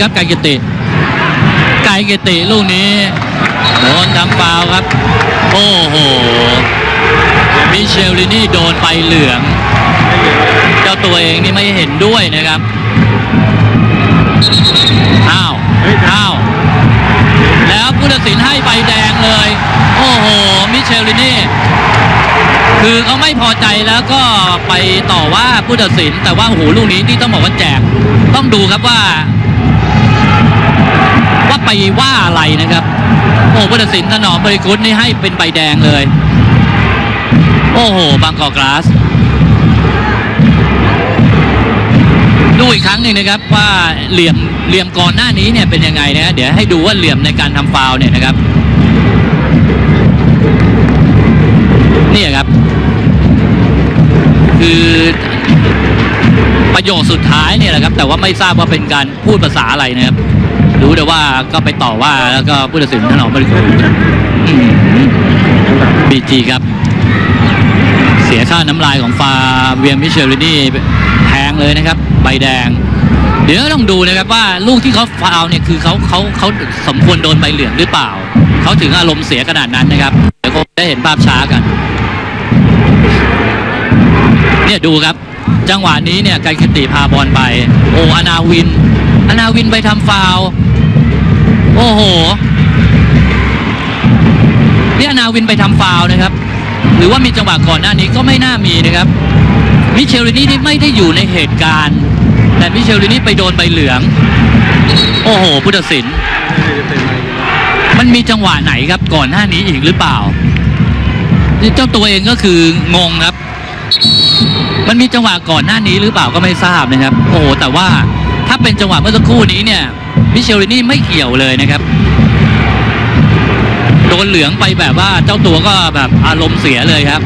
ครับไก่กิติ ไก่กิติลูกนี้โดนทำฟาวล์ครับ โอ้โหมิเชลลินี่โดนใบเหลือง เจ้าตัวเองนี่ไม่เห็นด้วยนะครับอ้าวอ้าวแล้วผู้ตัดสินให้ใบแดงเลย โอ้โห มิเชลลินี่ คือเขาไม่พอใจแล้วก็ไปต่อว่าผู้ตัดสิน แต่ว่าโอ้โหลูกนี้ที่ต้องบอกว่าแจก ต้องดูครับว่า ไปว่าอะไรนะครับ โอ้ผู้ตัดสินถนอมบริกุลนี่ให้เป็นใบแดงเลย โอ้โห บางกอกกลาส ดูอีกครั้งหนึ่งนะครับว่าเหลี่ยมเหลี่ยมก่อนหน้านี้เนี่ยเป็นยังไงนะเดี๋ยวให้ดูว่าเหลี่ยมในการทำฟาวเนี่ยนะครับ นี่ครับ ประโยคสุดท้ายเนี่ยแหละครับ แต่ว่าไม่ทราบว่าเป็นการพูดภาษาอะไรนะครับ รู้แต่ว่าก็ไปต่อว่าแล้วก็ผู้ตัดสินถนอมบริกุบีจีครับ เสียค่าน้ำลายของฟาเวียมมิเชลลินี่แพงเลยนะครับ ใบแดง เดี๋ยวต้องดูนะครับว่าลูกที่เขาฟาวเนี่ยคือเขาเขาเขาสมควรโดนใบเหลืองหรือเปล่า เขาถึงอารมณ์เสียขนาดนั้นนะครับ เดี๋ยวคงได้เห็นภาพช้ากัน เนี่ยดูครับ จังหวะนี้เนี่ยไกคติพาบอลไปโออนาวิน อนาวินไปทำฟาวโอ้โหนี่อนาวินไปทำฟาวนะครับ หรือว่ามีจังหวะก่อนหน้านี้ก็ไม่น่ามีนะครับ มิเชลลินี่ที่ไม่ได้อยู่ในเหตุการณ์ แต่มิเชลลินี่ไปโดนใบเหลือง โอ้โหผู้ตัดสินมันมีจังหวะไหนครับก่อนหน้านี้อีกหรือเปล่า เจ้าตัวเองก็คืองงครับ มันมีจังหวะก่อนหน้านี้หรือเปล่าก็ไม่ทราบนะครับ โอ้แต่ว่าถ้าเป็นจังหวะเมื่อสักครู่นี้เนี่ยมิเชลลินี่ไม่เกี่ยวเลยนะครับโดนเหลืองไปแบบว่าเจ้าตัวก็แบบอารมณ์เสียเลยครับ